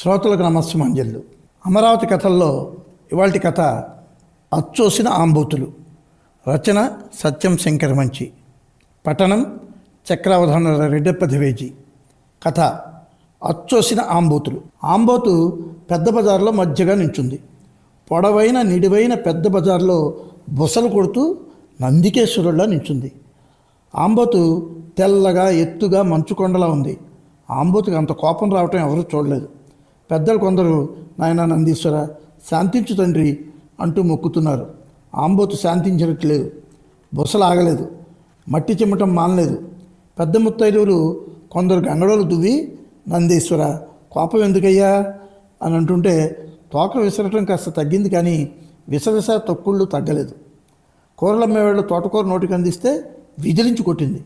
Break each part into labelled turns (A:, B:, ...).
A: శ్రోతలకు నమస్తం అంజల్లు. అమరావతి కథల్లో ఇవాటి కథ అచ్చోసిన ఆంబూతులు. రచన సత్యం శంకర్ మంచి పట్టణం చక్రవధన రెడ్డప్ప ద్వివేజీ కథ. అచ్చోసిన ఆంబోతులు. ఆంబోతు పెద్ద బజార్లో మధ్యగా నించుంది. పొడవైన నిడివైన పెద్ద బజార్లో బుసలు కొడుతూ నందికేశ్వరుడులా నించుంది. ఆంబోతు తెల్లగా ఎత్తుగా మంచుకొండలా ఉంది. ఆంబోతుకి అంత కోపం రావటం ఎవరూ చూడలేదు. పెద్దలు కొందరు నాయన నందీశ్వర శాంతించు తండ్రి అంటూ మొక్కుతున్నారు. ఆంబోతు శాంతించట్లేదు బుసలు ఆగలేదు మట్టి చిమ్మటం మానలేదు. పెద్ద ముత్తైదువులు కొందరు గంగడోలు దువ్వి నందీశ్వర కోపం ఎందుకయ్యా? అని అంటుంటే తోక విసరటం కాస్త తగ్గింది కానీ విసవిస తొక్కుళ్ళు తగ్గలేదు. కూరలమ్మేవాళ్ళు తోటకూర నోటికి అందిస్తే విదిలించి కొట్టింది.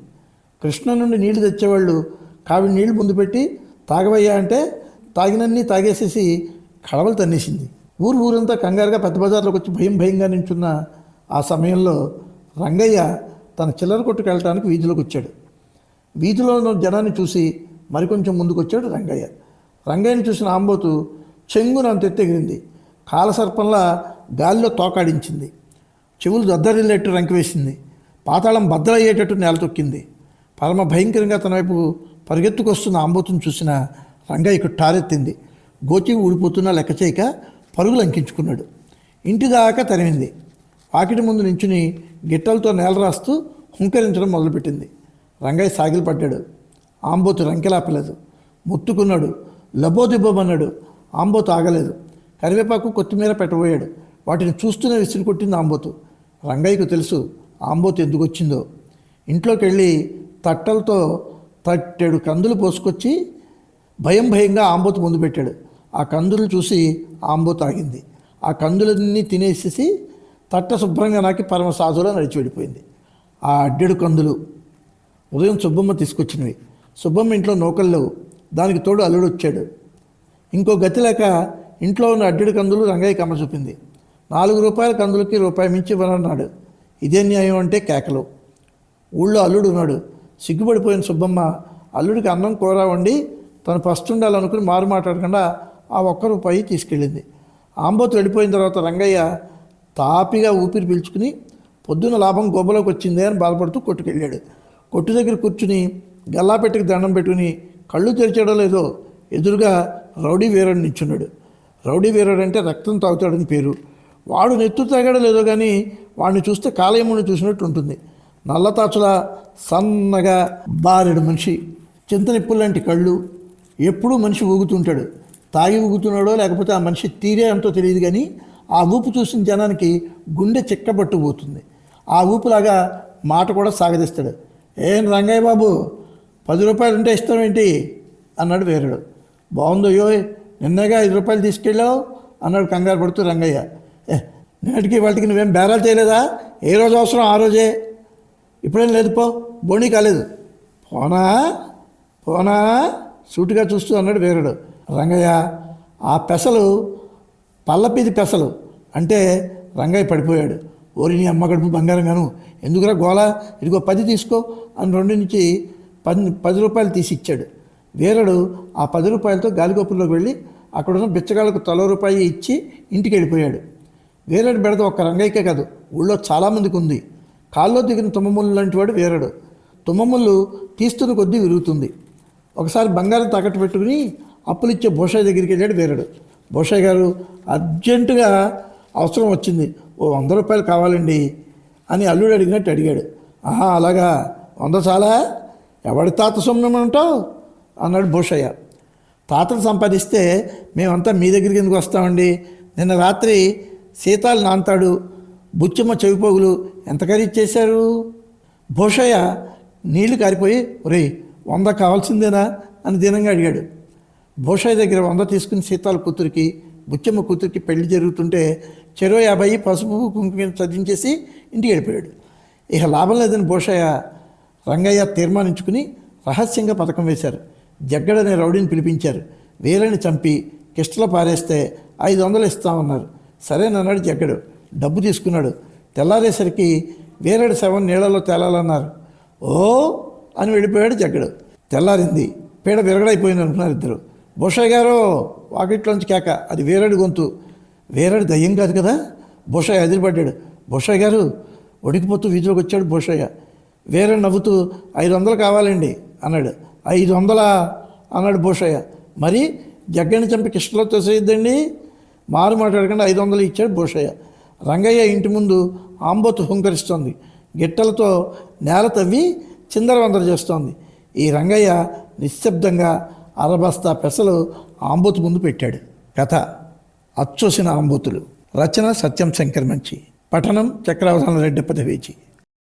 A: కృష్ణ నుండి నీళ్ళు తెచ్చేవాళ్ళు కావి నీళ్ళు ముందు పెట్టి తాగవయ్యా అంటే తాగినన్ని తాగేసేసి కడవలు తన్నేసింది. ఊరు ఊరంతా కంగారుగా పెద్ద బజార్లోకి వచ్చి భయం భయంగా నించున్న ఆ సమయంలో రంగయ్య తన చిల్లర కొట్టుకు వెళ్ళటానికి వీధిలోకి వచ్చాడు. వీధిలో ఉన్న జనాన్ని చూసి మరికొంచెం ముందుకు వచ్చాడు రంగయ్య. రంగయ్యను చూసిన ఆంబోతు చెంగున అంత ఎత్తెగిరింది. కాలసర్పంలా గాలిలో తోకాడించింది. చెవులు దద్దరిల్లేట్టు రంకివేసింది. పాతాళం బద్దలయ్యేటట్టు నేల తొక్కింది. పరమ భయంకరంగా తన వైపు పరిగెత్తుకొస్తున్న ఆంబోతును చూసిన రంగయ్యకు టారెత్తింది. గోచి ఊడిపోతున్నా లెక్క చేయక పరుగులు అంకించుకున్నాడు. ఇంటి దాకా తరిమింది. వాకిటి ముందు నించుని గిట్టలతో నేల రాస్తూ హుంకరించడం మొదలుపెట్టింది. రంగయ్య సాగిలపడ్డాడు ఆంబోతు రంకెలాపలేదు ముత్తుకున్నాడు. లబోదిబ్బమన్నాడు ఆంబోతు ఆగలేదు. కరివేపాకు కొత్తిమీర పెట్టబోయాడు. వాటిని చూస్తూనే విసిరి కొట్టింది ఆంబోతు. రంగయ్యకు తెలుసు ఆంబోతు ఎందుకు వచ్చిందో ఇంట్లోకి వెళ్ళి తట్టలతో తట్టెడు కందులు పోసుకొచ్చి భయం భయంగా ఆంబోతు ముందు పెట్టాడు. ఆ కందులు చూసి ఆంబోతు ఆగింది. ఆ కందులన్నీ తినేసేసి తట్ట శుభ్రంగా నాకి పరమ సాధువులో నడిచి వెళ్ళిపోయింది. ఆ అడ్డెడు కందులు ఉదయం సుబ్బమ్మ తీసుకొచ్చినవి. సుబ్బమ్మ ఇంట్లో నౌకలు లేవు. దానికి తోడు అల్లుడు వచ్చాడు. ఇంకో గతి లేక ఇంట్లో ఉన్న అడ్డెడు కందులు రంగయ్య కమ్మ చూపింది. నాలుగు రూపాయల కందులకి రూపాయి మించి ఇవ్వనన్నాడు. ఇదే న్యాయం అంటే కేకలు. ఊళ్ళో అల్లుడు ఉన్నాడు. సిగ్గుపడిపోయిన సుబ్బమ్మ అల్లుడికి అన్నం కూర వండి తను ఫస్ట్ ఉండాలనుకుని మారు మాట్లాడకుండా ఆ ఒక్క రూపాయి తీసుకెళ్ళింది. ఆంబోతు వెళ్ళిపోయిన తర్వాత రంగయ్య తాపిగా ఊపిరి పీల్చుకుని పొద్దున్న లాభం గొబ్బలోకి వచ్చిందే అని బాధపడుతూ కొట్టుకెళ్ళాడు. కొట్టు దగ్గర కూర్చుని గల్లాపెట్టకి దండం పెట్టుకుని కళ్ళు తెరిచాడో లేదో ఎదురుగా రౌడీ వీరుడు నించున్నాడు రౌడీ వీరుడు అంటే రక్తం తాగుతాడని పేరు. వాడు నెత్తు తాగాడో లేదో కానీ వాడిని చూస్తే కాలయముని చూసినట్టు ఉంటుంది. నల్లతాచుల సన్నగా బారెడు మనిషి. చింతనిప్పులు లాంటి కళ్ళు. ఎప్పుడూ మనిషి ఊగుతుంటాడు. తాగి ఊగుతున్నాడో లేకపోతే ఆ మనిషి తీరే అంతో తెలియదు కానీ ఆ ఊపు చూసిన జనానికి గుండె చిక్కబట్టుకుపోతుంది. ఆ ఊపులాగా మాట కూడా సాగదీస్తాడు. ఏం రంగయ్య బాబు పది రూపాయలు ఉంటే ఇస్తామేంటి అన్నాడు వేరుడు. బాగుందయ్యో నిన్నగా ఐదు రూపాయలు తీసుకెళ్ళావు? అన్నాడు కంగారు పడుతూ రంగయ్య. ఏ నేటికి వాటికి నువ్వేం బేరాలు చేయలేదా? ఏ రోజు అవసరం ఆ రోజే. ఇప్పుడేం లేదు పో. బోణీ కాలేదు. పోనా? పోనా? సూటిగా చూస్తూ అన్నాడు వేరుడు. రంగయ్య ఆ పెసలు పల్లపీది పెసలు. అంటే రంగయ్య పడిపోయాడు. ఓరి నీ అమ్మ గడుపు బంగారం గాను ఎందుకురా గోళ? ఇదిగో పది తీసుకో అని రెండు నుంచి పది పది రూపాయలు తీసి ఇచ్చాడు. వీరుడు ఆ పది రూపాయలతో గాలిగోపుల్లోకి వెళ్ళి అక్కడ ఉన్న బిచ్చగాళ్ళకు తలో రూపాయి ఇచ్చి ఇంటికి వెళ్ళిపోయాడు. వీరుడు బెడద ఒక్క రంగయ్యకే కాదు ఊళ్ళో చాలామందికి ఉంది. కాల్లో దిగిన తుమ్మముళ్ళు లాంటి వాడు వీరుడు. తుమ్మముళ్ళు తీస్తున్న కొద్దీ విరుగుతుంది. ఒకసారి బంగారం తాకట్టు పెట్టుకుని అప్పులిచ్చే భూషయ్య దగ్గరికి వెళ్ళాడు వీరుడు. భూషయ్య గారు అర్జెంటుగా అవసరం వచ్చింది. ఓ వంద రూపాయలు కావాలండి అని అల్లుడు అడిగినట్టు అడిగాడు. ఆహా అలాగా? వంద చాలా? ఎవడి తాత సొమ్ము ఉంటావు అన్నాడు భూషయ్య. తాతలు సంపాదిస్తే మేమంతా మీ దగ్గరికి ఎందుకు వస్తామండి? నిన్న రాత్రి సీతాలు నాంతాడు బుచ్చమ్మ చెవిపోగులు ఎంత ఖరీదు చేశారు? భూషయ్య నీళ్ళు కారిపోయి ఒరే వంద కావాల్సిందేనా అని దీనంగా అడిగాడు. భూషయ్య దగ్గర వంద తీసుకుని సీతాల కూతురికి బుచ్చమ్మ కూతురికి పెళ్ళి జరుగుతుంటే చెరో యాభై పసుపు కుంకుమ చదివించేసి ఇంటికి వెళ్ళిపోయాడు. ఇక లాభం లేదని భూషయ్య రంగయ్య తీర్మానించుకుని రహస్యంగా పథకం వేశారు. జగ్గడనే రౌడీని పిలిపించారు. వీరని చంపి కిష్టలో పారేస్తే ఐదు వందలు ఇస్తామన్నారు. సరేనన్నాడు జగ్గడు. డబ్బు తీసుకున్నాడు. తెల్లారేసరికి వీరడి శవం నీళ్ళలో తేలాలన్నారు. ఓ అని వెళ్ళిపోయాడు జగ్గడు. తెల్లారింది. పీడ విరగడైపోయింది అనుకున్నారు ఇద్దరు. భూషయ్య గారు వాకిట్లోంచి కేక. అది వీరడి గొంతు. వేరేడు దయ్యం కాదు కదా? బుషయ్య ఎదిరిపడ్డాడు బుషయ్య గారు ఉడికిపోతూ వీధిలోకి వచ్చాడు బుషయ్య. వేరే నవ్వుతూ ఐదు వందలు కావాలండి అన్నాడు. ఐదు వందలా? అన్నాడు భూషయ్య మరి జగ్గని చంపి కృష్ణలో తోసేయద్దండి? మారు మాట్లాడకుండా ఐదు వందలు ఇచ్చాడు భూషయ్య రంగయ్య ఇంటి ముందు ఆంబోతు హుంకరిస్తోంది. గిట్టలతో నేల తవ్వి చిందరవందర చేస్తోంది. ఈ రంగయ్య నిశ్శబ్దంగా అరబస్తా పెసలు ఆంబోతు ముందు పెట్టాడు. కథ. అచ్చోసిన ఆంబోతులు. రచన సత్యం శంకర్ మంచి పఠనం చక్రవర్ధన రెడ్డి పదవేచి.